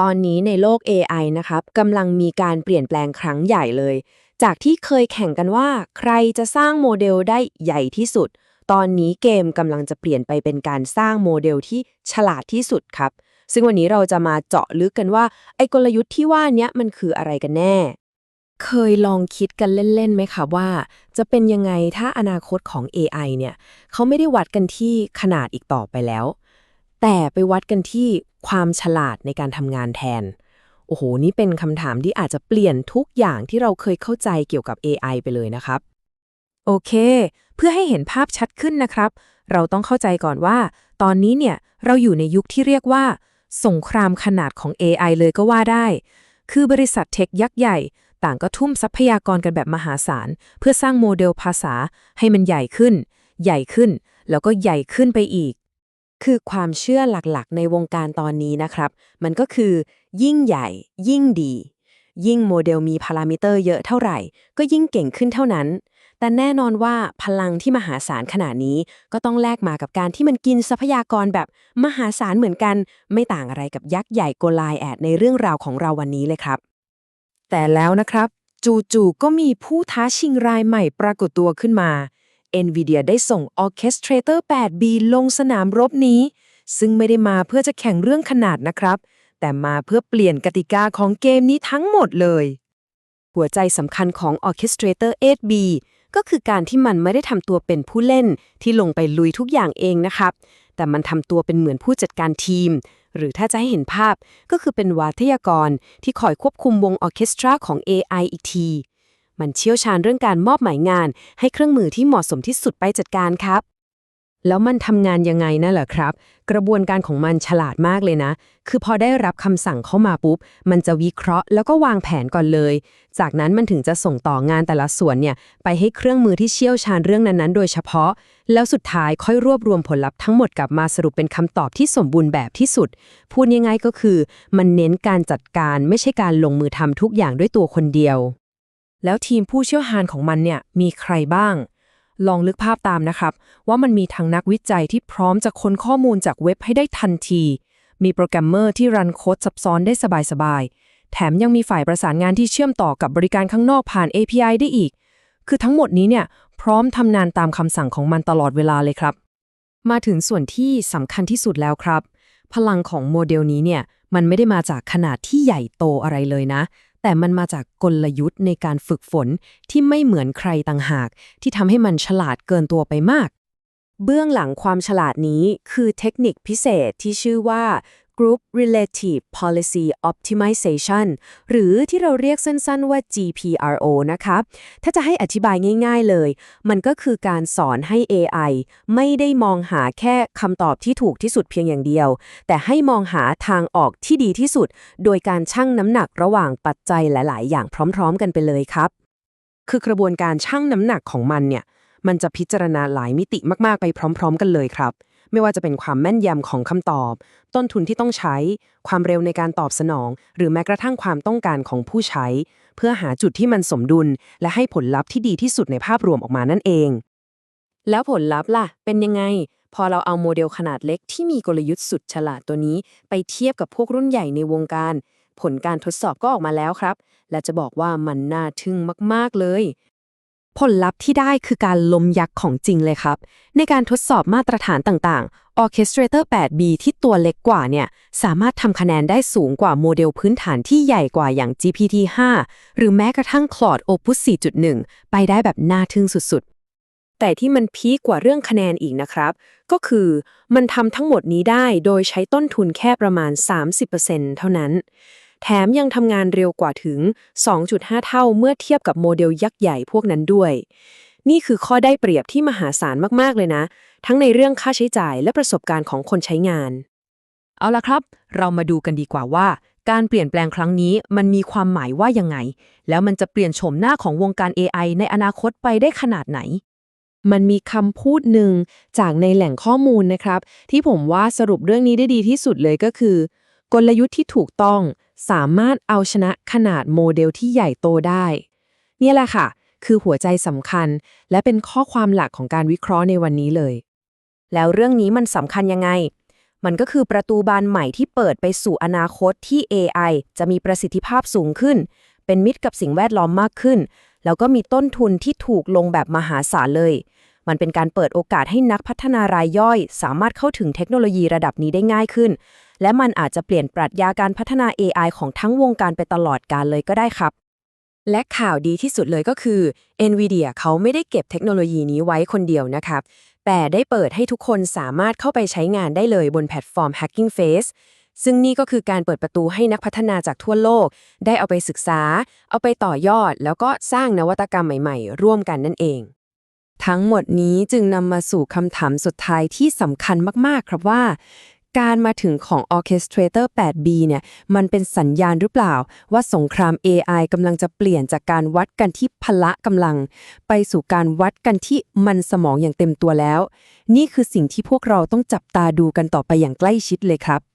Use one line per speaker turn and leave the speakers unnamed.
ตอนนี้ในโลก AI นะครับกำลังมีการเปลี่ยนแปลงครั้งใหญ่เลย จากที่เคยแข่งกันว่า ใครจะสร้างโมเดลได้ใหญ่ที่สุด ตอนนี้เกมกำลังจะเปลี่ยนไปเป็นการสร้างโมเดลที่ฉลาดที่สุดครับ ซึ่งวันนี้เราจะมาเจาะลึกกันว่า ไอ้กลยุทธ์ที่ว่านี้มันคืออะไรกันแน่ เคยลองคิดกันเล่นๆไหมคะว่า จะเป็นยังไงถ้าอนาคตของ AI เนี่ยเขาไม่ได้วัดกันที่ขนาดอีกต่อไปแล้ว แต่ไปวัดกันที่ความฉลาดในการทำงานแทน โอ้โห นี่เป็นคำถามที่อาจจะเปลี่ยนทุกอย่างที่เราเคยเข้าใจเกี่ยวกับ AI ไปเลยนะครับ โอเค เพื่อให้เห็นภาพชัดขึ้นนะครับ เราต้องเข้าใจก่อนว่า ตอนนี้เนี่ยเราอยู่ในยุคที่เรียกว่า สงครามขนาดของ AI เลยก็ว่าได้ คือบริษัทเทคยักษ์ใหญ่ ต่างก็ทุ่มทรัพยากรกันแบบมหาศาล เพื่อสร้างโมเดลภาษาให้มันใหญ่ขึ้น ใหญ่ขึ้น แล้วก็ใหญ่ขึ้นไปอีก คือความเชื่อหลักๆ ในวงการตอนนี้นะครับ มันก็คือ ยิ่งใหญ่ ยิ่งดี ยิ่งโมเดลมีพารามิเตอร์เยอะเท่าไหร่ ก็ยิ่งเก่งขึ้นเท่านั้น แต่แน่นอนว่าพลังที่มหาศาลขนาดนี้ ก็ต้องแลกมากับการที่มันกินทรัพยากรแบบมหาศาลเหมือนกัน ไม่ต่างอะไรกับยักษ์ใหญ่โกลายแอดในเรื่องราวของเราวันนี้เลยครับ แต่แล้วนะครับ จู่ๆก็มีผู้ท้าชิงรายใหม่ปรากฏตัวขึ้นมา NVIDIA ได้ส่ง Orchestrator 8B ลงสนามรบนี้ ซึ่งไม่ได้มาเพื่อจะแข่งเรื่องขนาดนะครับ แต่มาเพื่อเปลี่ยนกติกาของเกมนี้ทั้งหมดเลย หัวใจสำคัญของ Orchestrator 8B ก็คือการที่มันไม่ได้ทำตัวเป็นผู้เล่นที่ลงไปลุยทุกอย่างเองนะครับ แต่มันทำตัวเป็นเหมือนผู้จัดการทีม หรือถ้าจะให้เห็นภาพก็คือเป็นวาทยากรที่คอยควบคุมวงออเคสตราของ AI อีกที มันเชี่ยวชาญเรื่องการมอบหมายงาน ให้เครื่องมือที่เหมาะสมที่สุดไปจัดการครับ แล้วมันทำงานยังไงนั่นเหรอครับ กระบวนการของมันฉลาดมากเลยนะ คือพอได้รับคำสั่งเข้ามาปุ๊บ มันจะวิเคราะห์แล้วก็วางแผนก่อนเลย จากนั้นมันถึงจะส่งต่องานแต่ละส่วนเนี่ยไปให้เครื่องมือที่เชี่ยวชาญเรื่องนั้นๆ โดยเฉพาะ แล้วสุดท้ายค่อยรวบรวมผลลัพธ์ทั้งหมดกลับมาสรุปเป็นคำตอบที่สมบูรณ์แบบที่สุด พูดง่ายๆก็คือ มันเน้นการจัดการไม่ใช่การลงมือทำทุกอย่างด้วยตัวคนเดียว แล้วทีมผู้เชี่ยวชาญของมันเนี่ยมีใครบ้าง ลองนึกภาพตามนะครับ ว่ามันมีทั้งนักวิจัยที่พร้อมจะค้นข้อมูลจากเว็บให้ได้ทันที มีโปรแกรมเมอร์ที่รันโค้ดซับซ้อนได้สบายๆ แถมยังมีฝ่ายประสานงานที่เชื่อมต่อกับบริการข้างนอกผ่าน API ได้อีก คือทั้งหมดนี้เนี่ยพร้อมทำงานตามคำสั่งของมันตลอดเวลาเลยครับ มาถึงส่วนที่สำคัญที่สุดแล้วครับ พลังของโมเดลนี้เนี่ยมันไม่ได้มาจากขนาดที่ใหญ่โตอะไรเลยนะ แต่มันมาจากกลยุทธ์ในการฝึกฝนที่ไม่เหมือนใครต่างหาก ที่ทำให้มันฉลาดเกินตัวไปมาก เบื้องหลังความฉลาดนี้คือเทคนิคพิเศษที่ชื่อว่า Group Relative Policy Optimization หรือที่เราเรียกสั้นๆว่า GPRO นะคะถ้าจะให้อธิบายง่ายๆเลย มันก็คือการสอนให้ AI ไม่ได้มองหาแค่คำตอบที่ถูกที่สุดเพียงอย่างเดียว แต่ให้มองหาทางออกที่ดีที่สุด โดยการชั่งน้ำหนักระหว่างปัจจัยหลายๆ อย่างพร้อม ๆ กันไปเลยครับ คือกระบวนการชั่งน้ำหนักของมันเนี่ยมันจะพิจารณาหลายมิติมากๆไปพร้อม ๆ กันเลยครับ ไม่ว่าจะเป็นความแม่นยำของคำตอบ ต้นทุนที่ต้องใช้ ความเร็วในการตอบสนอง หรือแม้กระทั่งความต้องการของผู้ใช้ เพื่อหาจุดที่มันสมดุล และให้ผลลัพธ์ที่ดีที่สุดในภาพรวมออกมานั่นเอง แล้วผลลัพธ์ล่ะ เป็นยังไง พอเราเอาโมเดลขนาดเล็กที่มีกลยุทธ์สุดฉลาดตัวนี้ ไปเทียบกับพวกรุ่นใหญ่ในวงการ ผลการทดสอบก็ออกมาแล้วครับ และจะบอกว่ามันน่าทึ่งมาก ๆเลย ผลลัพธ์ที่ได้คือการลมยักษ์ของจริงเลยครับ ในการทดสอบมาตรฐานต่างๆ Orchestrator 8B ที่ตัวเล็กกว่าเนี่ย สามารถทำคะแนนได้สูงกว่าโมเดลพื้นฐานที่ใหญ่กว่าอย่าง GPT-5 หรือแม้กระทั่ง Claude Opus 4.1 ไปได้แบบน่าทึ่งสุดๆ แต่ที่มันพีคกว่าเรื่องคะแนนอีกนะครับ ก็คือมันทำทั้งหมดนี้ได้โดยใช้ต้นทุนแค่ประมาณ 30%เท่านั้น แถมยังทำงานเร็วกว่าถึง 2.5 เท่าเมื่อเทียบกับโมเดลยักษ์ใหญ่พวกนั้นด้วย นี่คือข้อได้เปรียบที่มหาศาลมากๆเลยนะ ทั้งในเรื่องค่าใช้จ่ายและประสบการณ์ของคนใช้งาน เอาละครับ เรามาดูกันดีกว่าว่า การเปลี่ยนแปลงครั้งนี้มันมีความหมายว่ายังไง แล้วมันจะเปลี่ยนโฉมหน้าของวงการ AI ในอนาคตไปได้ขนาดไหนมันมีคำพูดหนึ่งจากในแหล่งข้อมูลนะครับ ที่ผมว่าสรุปเรื่องนี้ได้ดีที่สุดเลยก็คือ กลยุทธ์ที่ถูกต้อง สามารถเอาชนะขนาดโมเดลที่ใหญ่โตได้ เนี่ยแหละค่ะ คือหัวใจสำคัญ และเป็นข้อความหลักของการวิเคราะห์ในวันนี้เลย แล้วเรื่องนี้มันสำคัญยังไง มันก็คือประตูบานใหม่ที่เปิดไปสู่อนาคตที่ AI จะมีประสิทธิภาพสูงขึ้น เป็นมิตรกับสิ่งแวดล้อมมากขึ้น แล้วก็มีต้นทุนที่ถูกลงแบบมหาศาลเลย มันเป็นการเปิดโอกาสให้นักพัฒนารายย่อย สามารถเข้าถึงเทคโนโลยีระดับนี้ได้ง่ายขึ้น และมันอาจจะเปลี่ยนปรัชญาการพัฒนา AI ของทั้งวงการไปตลอดกาลเลยก็ได้ครับ และข่าวดีที่สุดเลยก็คือ NVIDIA เขาไม่ได้เก็บเทคโนโลยีนี้ไว้คนเดียวนะครับแต่ได้เปิดให้ทุกคนสามารถเข้าไปใช้งานได้เลยบนแพลตฟอร์ม Hacking Face ซึ่งนี่ก็คือการเปิดประตูให้นักพัฒนาจากทั่วโลก ได้เอาไปศึกษา เอาไปต่อยอด แล้วก็สร้างนวัตกรรมใหม่ ๆ ร่วมกันนั่นเอง ทั้งหมดนี้จึงนำมาสู่คำถามสุดท้ายที่สำคัญมาก ๆ ครับว่า การมาถึงของ Orchestrator 8B เนี่ย มันเป็นสัญญาณหรือเปล่า ว่าสงคราม AI กำลังจะเปลี่ยนจากการวัดกันที่พละกำลัง ไปสู่การวัดกันที่มันสมองอย่างเต็มตัวแล้ว นี่คือสิ่งที่พวกเราต้องจับตาดูกันต่อไปอย่างใกล้ชิดเลยครับ